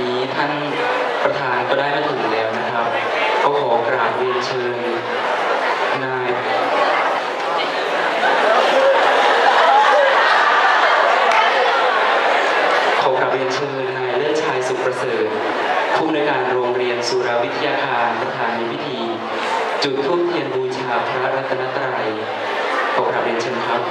นี้ท่านประธานก็ได้มาถึงแล้วนะครับ ก็ขอกราบเรียนเชิญนายขอกราบเรียนเชิญนายเลิศชัยสุขประเสริฐผู้อำนวยการโรงเรียนสุราวิทยาคารประธานในพิธี จุดธูปเทียนบูชาพระรัตนตรัยขอกราบเรียนเชิญครับ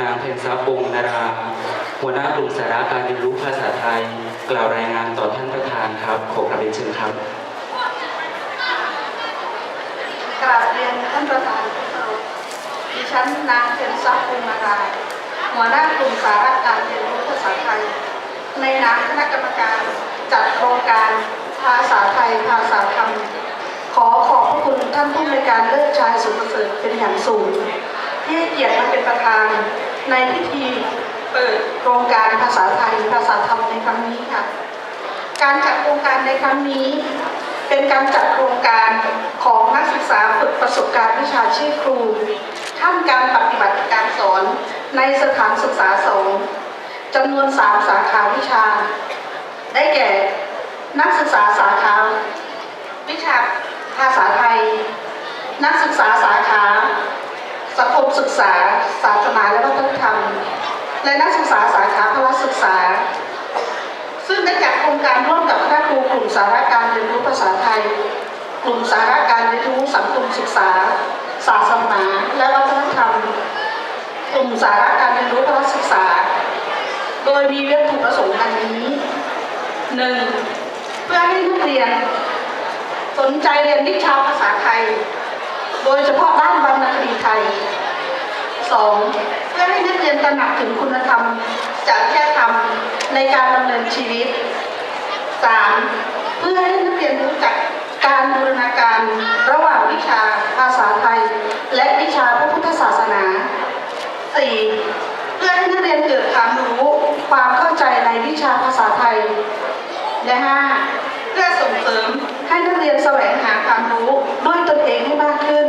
นางเพ็ญทรัพย์วงนารา หัวหน้ากลุ่มสาระการเรียนรู้ภาษาไทย กล่าวรายงานต่อท่านประธานครับขอกราบเรียนเชิญครับกราบเรียนท่านประธานดิฉันนางเพ็ญทรัพย์ภูมินารายหัวหน้ากลุ่มสาระการเรียนรู้ภาษาไทย ในนามคณะกรรมการจัดโครงการภาษาไทยภาษาธรรม ขอขอบพระคุณท่านผู้ในการเลิศชายสุขประเสริฐเป็นอย่างสูงที่เกียรติมาเป็นประธาน ในพิธีเปิดโครงการภาษาไทยภาษาธรรมในครั้งนี้ค่ะ การจัดโครงการในครั้งนี้ เป็นการจัดโครงการของนักศึกษาฝึกประสบการณ์วิชาชีพครู ท่ามกลารปฏิบัติการสอนในสถานศึกษาสองจำนวนสามสาขาวิชา ได้แก่ นักศึกษาสาขาวิชาภาษาไทย นักศึกษาสาขาสังคมศึกษาศาสนาและวัฒนธรรม และนักศึกษาสาขาพละศึกษา ซึ่งได้จัดโครงการร่วมกับคณะครูกลุ่มสาระการเรียนรู้ภาษาไทย กลุ่มสาระการเรียนรู้สังคมศึกษา ศาสนาและวัฒนธรรม กลุ่มสาระการเรียนรู้พละศึกษา โดยมีวัตถุประสงค์ดังนี้หนึ่งเพื่อให้นักเรียน สนใจเรียนวิชาภาษาไทย โดยเฉพาะด้านวรรณคดีไทย สองเพื่อให้นักเรียนตระหนักถึงคุณธรรมจริยธรรมในการดำเนินชีวิตสามเพื่อให้นักเรียนรู้จักการบูรณาการระหว่างวิชาภาษาไทย และวิชาพระพุทธศาสนาสี่เพื่อให้นักเรียนเกิดความรู้ความเข้าใจในวิชาภาษาไทย และห้าเพื่อส่งเสริมให้นักเรียนแสวงหาความรู้ด้วยตนเองให้มากขึ้น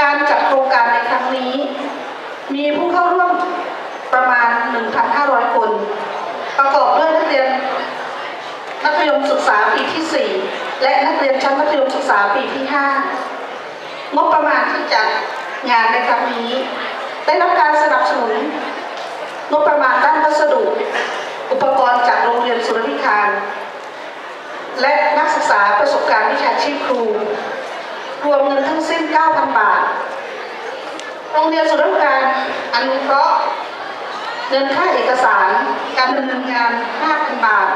การจัด ครงการในครั้งนี้ มีผู้เข้าร่วมประมาณ 1,500 คน ประกอบด้วยนักเรียนมัธยมศึกษาปีที่ 4 และนักเรียนชั้นมัธยมศึกษาปีที่ 5 งบประมาณที่จัดงานในครั้งนี้ ได้รับการสนับสนุน งบประมาณด้านวัสดุ อุปกรณ์จากโรงเรียนสุรวิคาร และนักศึกษาประสบการณ์วิชาชีพครู รวมเงินทั้งสิ้น 9,000 บาท โรงเรียนสุรการอนุเคราะห์เงินค่าเอกสาร การดำเนินงาน 5,000 บาท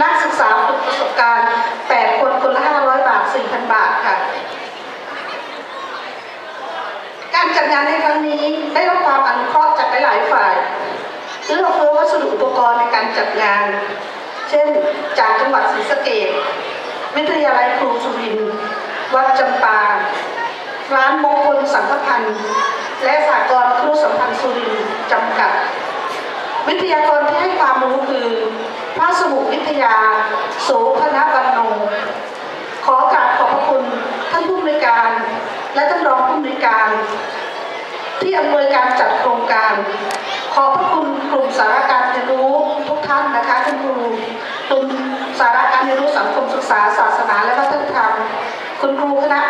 นักศึกษาฝึกประสบการณ์ 8 คนคนละ 500 บาท 4,000 บาทค่ะ การจัดงานในครั้งนี้ได้รับความอนุเคราะห์จากหลายฝ่ายเอื้อเฟื้อวัสดุอุปกรณ์ในการจัดงาน เช่น จากจังหวัดศรีสะเกษวิทยาลัยครูสุรินทร์วัดจำปา ร้านมงคลสังฆพันธ์ และสากลครูสัมพันธ์สุรินจำกัด วิทยากรที่ให้ความรู้คือ พระสมุวิทยา โสพนวันโนขอกราบขอบพระคุณท่านผู้อำนวยการ และท่านรองผู้อำนวยการ ที่อำนวยการจัดโครงการ ขอบพระคุณกลุ่มสาระการเรียนรู้ทุกท่านนะคะคุณครูกลุ่มสาระการเรียนรู้สังคมศึกษาศาสนาและวัฒนธรรม คุณครูคณะ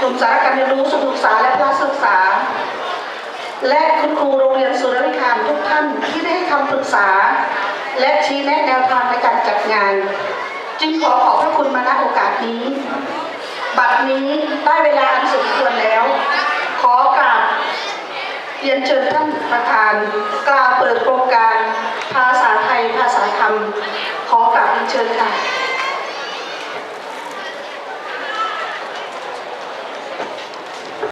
กลุ่มสารการเรียนรู้ศึกษาและพระศึกษา และคุณครูโรงเรียนสุรวิคารทุกท่านที่ได้ให้คำปรึกษา และชี้แนะแนวทางในการจัดงาน จึงขอขอบพระคุณมาณโอกาสนี้ บัดนี้ได้เวลาอันสมควรแล้ว ขอกราบเรียนเชิญท่านประธาน กล่าวเปิดโครงการภาษาไทยภาษาธรรม ขอกราบเรียนเชิญค่ะ